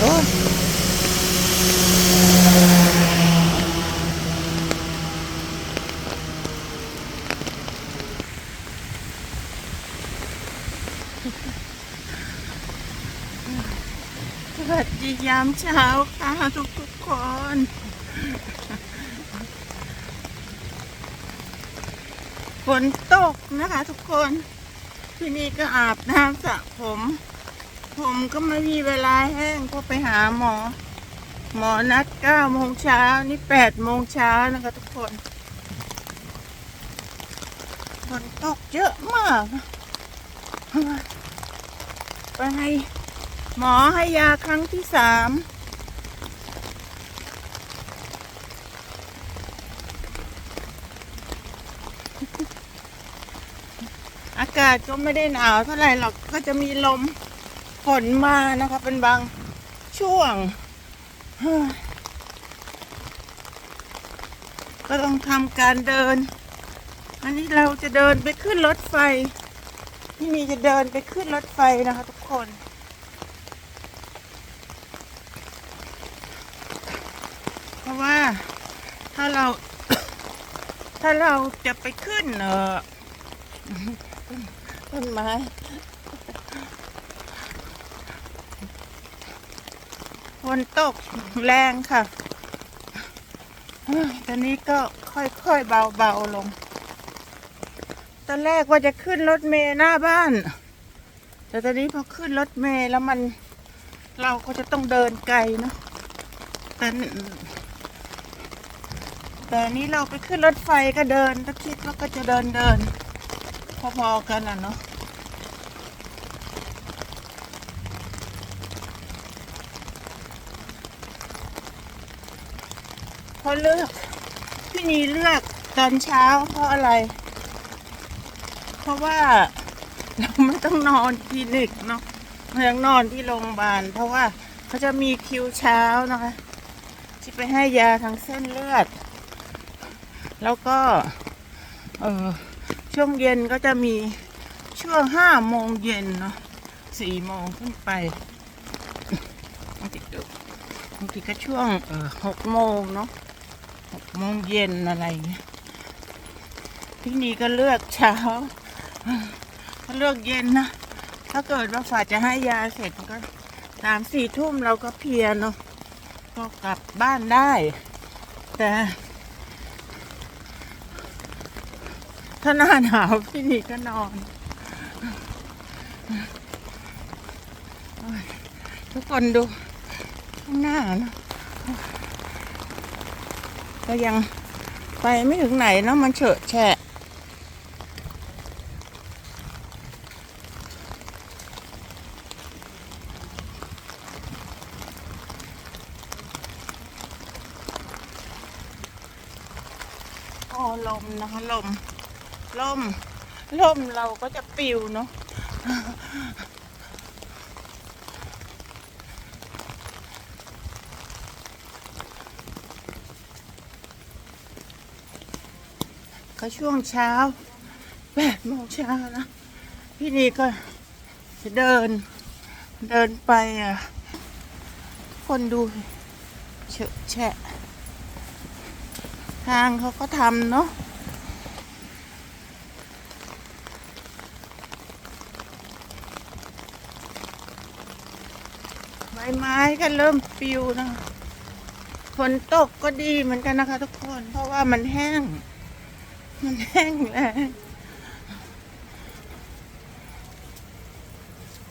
โอ้สวัสดียามเช้าค่ะทุกทุกๆคน ฝนตกนะคะทุกคน ที่นี่ก็อาบน้ำสระผม ผมก็ไม่มีเวลาแห้งก็ไปหาหมอ หมอนัดเก้าโมงเช้านี่แปดโมงเช้านะคะทุกคนฝนตกเยอะมาก ไปหมอให้ยาครั้งที่สามอากาศก็ไม่ได้หนาวเท่าไหร่หรอกก็จะมีลม ฝนมานะคะเป็นบางช่วง ก็ต้องทำการเดิน อันนี้เราจะเดินไปขึ้นรถไฟที่นี่จะเดินไปขึ้นรถไฟนะคะทุกคน เพราะว่าถ้าเรา ถ้าเราจะไปขึ้นเออต้นไม้ นตกแรงค่ะ ตอนนี้ก็ค่อยๆเบาๆลง ตอนแรกว่าจะขึ้นรถเมล์หน้าบ้าน แต่ตอนนี้พอขึ้นรถเมล์แล้วมันเราก็จะต้องเดินไกลเนอะแต่นี่แต่นนี้เราไปขึ้นรถไฟก็เดินถ้าคิดว่าก็จะเดินเดินพอๆกันอะเนาะ เพราเลือกพี่นีเลือกตอนเช้าเพราะอะไร เพราะว่าเราไม่ต้องนอนคลินิกเนาะเรายังนอนที่โรงพยาบาล เพราะว่าเขาจะมีคิวเช้านะคะที่ไปให้ยาทางเส้นเลือด แล้วก็เออช่วงเย็นก็จะมีช่วงห้าโมงเย็นเนาะสี่โมงขึ้นไปบางทีก็ช่วงเออหกโมงเนาะ โมงเย็นอะไรเงี้ยที่นี่ก็เลือกเช้าเลือกเย็นนะถ้าเกิดว่าฝ่าจะให้ยาเสร็จก็สามสี่ทุ่มเราก็เพียเนาะก็กลับบ้านได้ แต่ ถ้าหน้าหนาวพี่นี่ก็นอนทุกคนดูข้างหน้านะ ก็ยังไปไม่ถึงไหนเนาะมันเฉอะแฉะโอ้ลมนะคะลมล่มล่มเราก็จะปิวเนาะ ก็ช่วงเช้าแปดโมงเช้านะ พี่นีก็จะเดิน เดินไปอะคนดูเฉอะแฉะ ทางเขาก็ทำเนาะใบไม้ก็เริ่มปิวนะฝนตกก็ดีเหมือนกันนะคะทุกคน เพราะว่ามันแห้ง มันแห้งแล้ว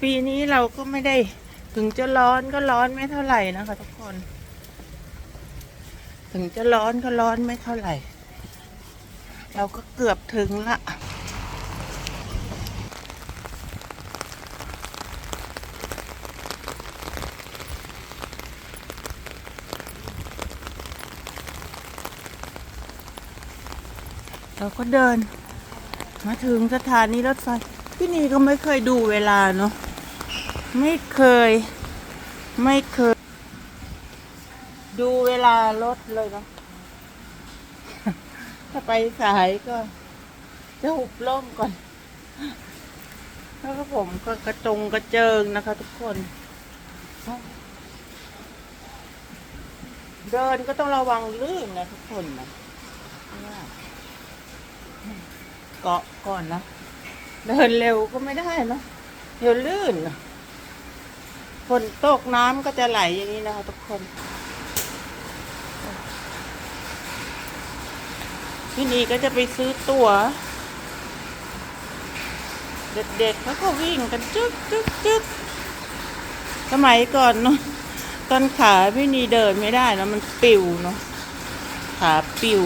ปีนี้เราก็ไม่ได้ถึงจะร้อนก็ร้อนไม่เท่าไหร่นะคะทุกคน ถึงจะร้อนก็ร้อนไม่เท่าไหร่ เราก็เกือบถึงละ เราก็เดิน มาถึงสถานีรถไฟ พี่นีก็ไม่เคยดูเวลาเนาะ ไม่เคย ไม่เคย ดูเวลารถเลยนะถ้าไปสายก็ จะหุบล่มก่อน แล้วก็ผมก็กระจงกระเจิงนะคะทุกคน เดินก็ต้องระวังลื่นนะทุกคนนะ เกาะก่อนนะเดินเร็วก็ไม่ได้นะเดี๋ยวลื่นฝนตกน้ำก็จะไหลอย่างนี้นะคะทุกคนที่นี่ก็จะไปซื้อตั๋ว เด็กๆเขาก็วิ่งกันจึ๊กจึ๊กจึ๊กสมัยก่อนเนาะตอนขาพี่นีเดินไม่ได้นะมันปิวเนาะขาปิว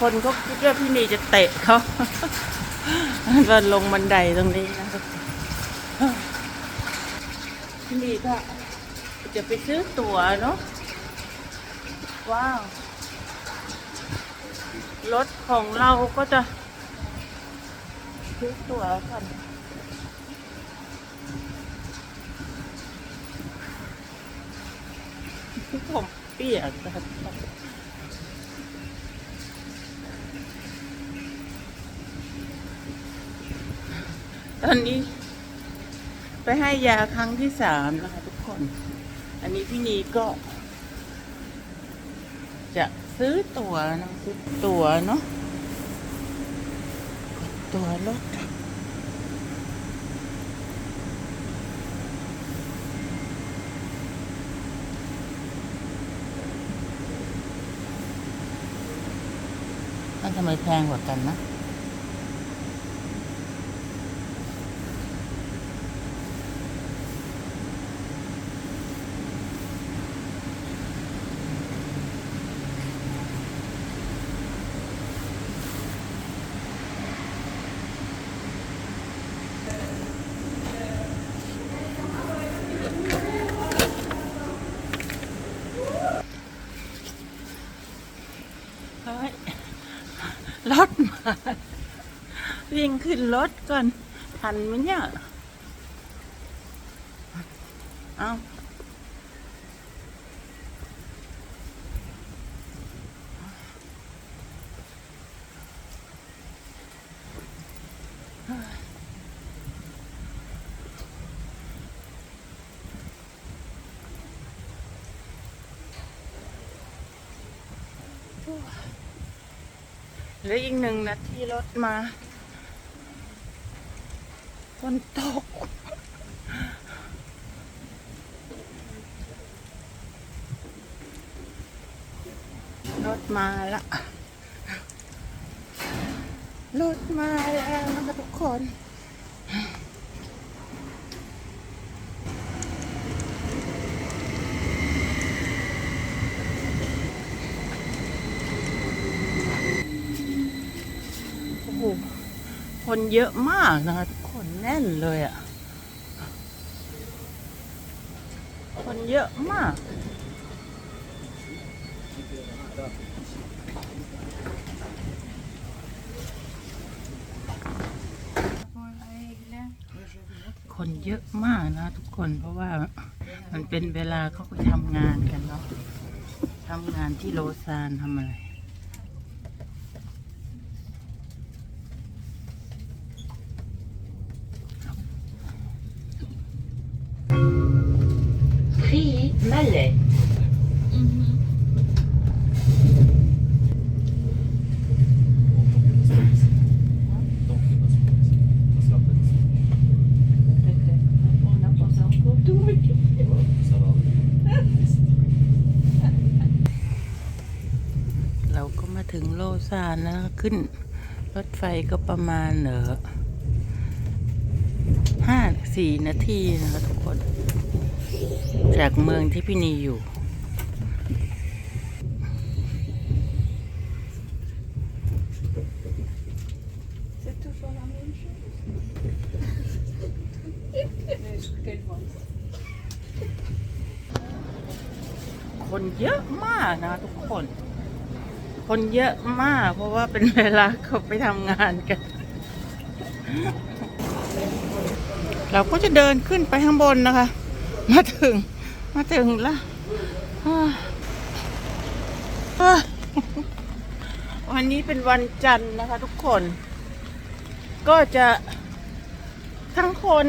คนก็คิดว่าพี่นีจะเตะเขาตอนลงบันไดตรงนี้นะพี่นีก็จะไปซื้อตั๋วเนาะว้าว รถของเราก็จะ ซื้อตั๋วกันผมเปียกนะครับ ตอนนี้ ไปให้ยาครั้งที่สามนะคะทุกคน อันนี้พี่นีก็ จะซื้อตั๋วนะซื้อตั๋วเนาะตั๋วรถทำไมแพงกว่ากันนะ เฮ้ยรถมา วิ่ง ขึ้นรถก่อน ทันไหมเนี่ย เอาเหลืออีกหนึ่งนาทีรถมา นตก รถมาละ รถมาแล้วนะคะทุกคนโอ้โหคนเยอะมากนะคะทุกค นแน่นเลยอะ่ะ คนเยอะมากคนเยอะมากนะทุกคนเพราะว่ามันเป็นเวลาเขาไปทำงานกันเนาะทำงานที่โลซานทำอะไร Malais. เราก็มาถึงโลซานนะคะขึ้น รถไฟก็ประมาณเหรอห้าสี่นาทีนะคะทุกคน จากเมืองที่พี่นีอยู่ คนเยอะมากนะทุกคน คนเยอะมาก เพราะว่าเป็นเวลาเขาไปทำงานกัน เราก็จะเดินขึ้นไปข้างบนนะคะ มาถึง มาถึงแล้ววันนี้เป็นวันจันทร์นะคะทุกคน ก็จะทั้งคน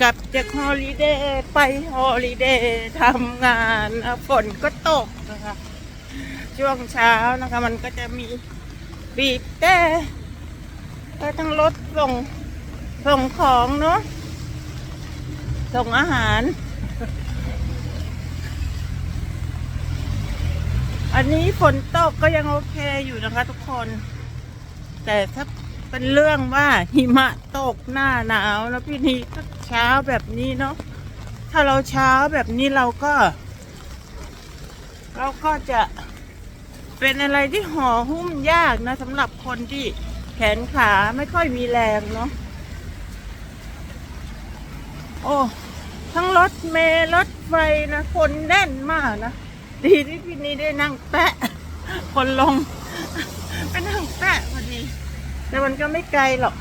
กลับจากฮอลิเดย์ไปฮอลิเดย์ทำงานฝนก็ตกนะคะ ช่วงเช้านะคะ มันก็จะมีบีบแต่ก็ทั้งรถส่งส่งของเนาะ ส่งอาหาร อันนี้ฝนตกก็ยังโอเคอยู่นะคะทุกคน แต่ถ้าเป็นเรื่องว่าหิมะตกหน้าหนาวแล้วพี่นี้ก็เช้าแบบนี้เนาะ ถ้าเราเช้าแบบนี้เราก็ เราก็จะเป็นอะไรที่ห่อหุ้มยากนะสำหรับคนที่แขนขาไม่ค่อยมีแรงเนาะ โอ้ ทั้งรถเมล์รถไฟนะคนแน่นมากนะ ดีที่พี่นี้ได้นั่งแปะ คนลงไปนั่งแปะพอดี แต่มันก็ไม่ไกลหรอก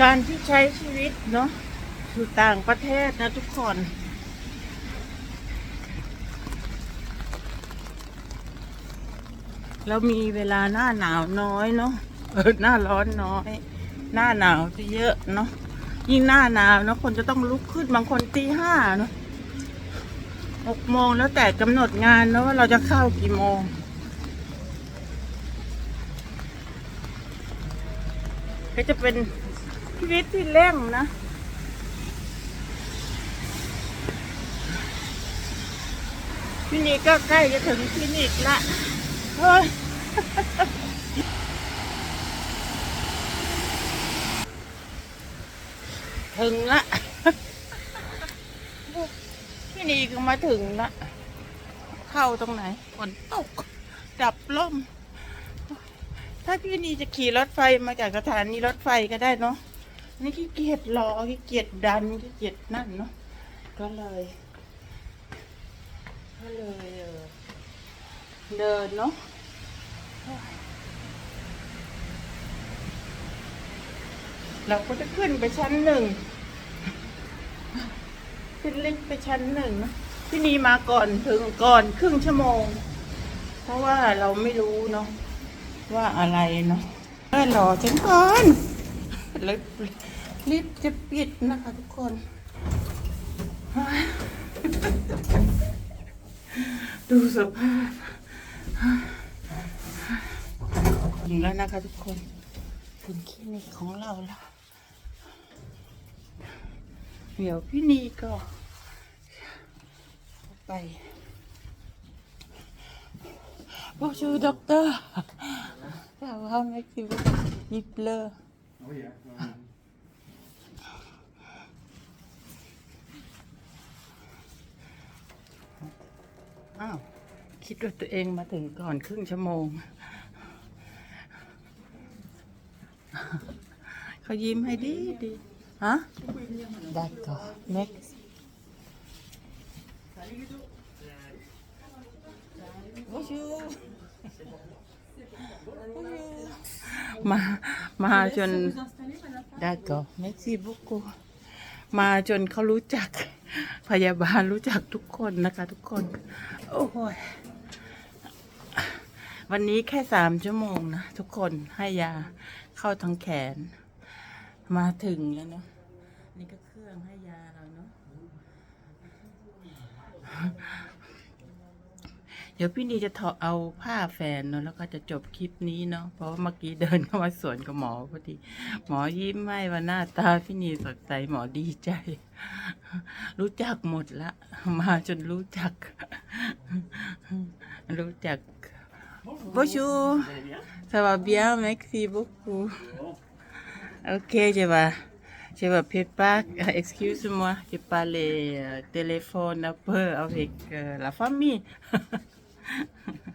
การที่ใช้ชีวิตเนาะ อยู่ต่างประเทศนะทุกคน แล้วมีเวลาหน้าหนาวน้อยเนาะเออหน้าร้อนน้อย หน้าหนาวจะเยอะเนาะยิ่งหน้าหนาวเนาะคนจะต้องลุกขึ้นบางคนตีห้าเนาะหกโมงแล้วแต่กำหนดงานเนาะว่าเราจะเข้ากี่โมง ก็จะเป็นชีวิตที่เร่งนะ พี่นี่ก็ใกล้จะถึงคลินิกละเฮ้ยถึงละพี่นี่ก็มาถึงละ เข้าตรงไหนฝนตกดับล่ม ถ้าพี่นีจะขี่รถไฟมาจากสถานีรถไฟก็ได้เนาะนี่ขี้เกียจรอขี้เกียจดันขี้เกียจนั่นเนาะก็เลย ก็เลยเออเดินเนาะเราก็จะขึ้นไปชั้นหนึ่ง ขึ้นลิฟต์ไปชั้นหนึ่งนะที่นี่มาก่อนถึงก่อนครึ่งชั่วโมง เพราะว่าเราไม่รู้เนาะว่าอะไรเนาะเออรอฉันก่อนลิฟต์ลิฟต์จะปิดนะคะทุกคน ดูสภาพถึงแล้วนะคะทุกคน ถึงคลินิกของเราแล้วเดี๋ยวพี่นีก็ ไป Bonjour docteur. Ça va, merci beaucoup. Il pleut. Ah. อ้าว คิดว่าตัวเองมาถึงก่อนครึ่งชั่วโมง เขายิ้มให้ดีดีฮะได้ก่อน next โอ้ชูมา มาจนได้ก่อน merci beaucoup มาจนเขารู้จักพยาบาลรู้จักทุกคนนะคะทุกคน โอ้ยวันนี้แค่สามชั่วโมงนะทุกคนให้ยาเข้าทั้งแขน มาถึงแล้วเนาะนี่ก็เครื่องให้ยาเราเนาะ ดี๋ยวพี่นีจะถอดเอาผ้าแฟนเนาะแล้วก็จะจบคลิปนี้เนาะเพราะว่าเมื่อกี้เดินเข้ามาสวนกับหมอพอดี หมอยิ้มให้ว่าหน้าตาพี่นีสดใสหมอดีใจ รู้จักหมดละ มาจนรู้จัก รู้จัก Bonjour ça va bien merci beaucoup ok je vais je vais préparer excuse-moi je parle euh, téléphone un peu avec euh, la famille Yeah.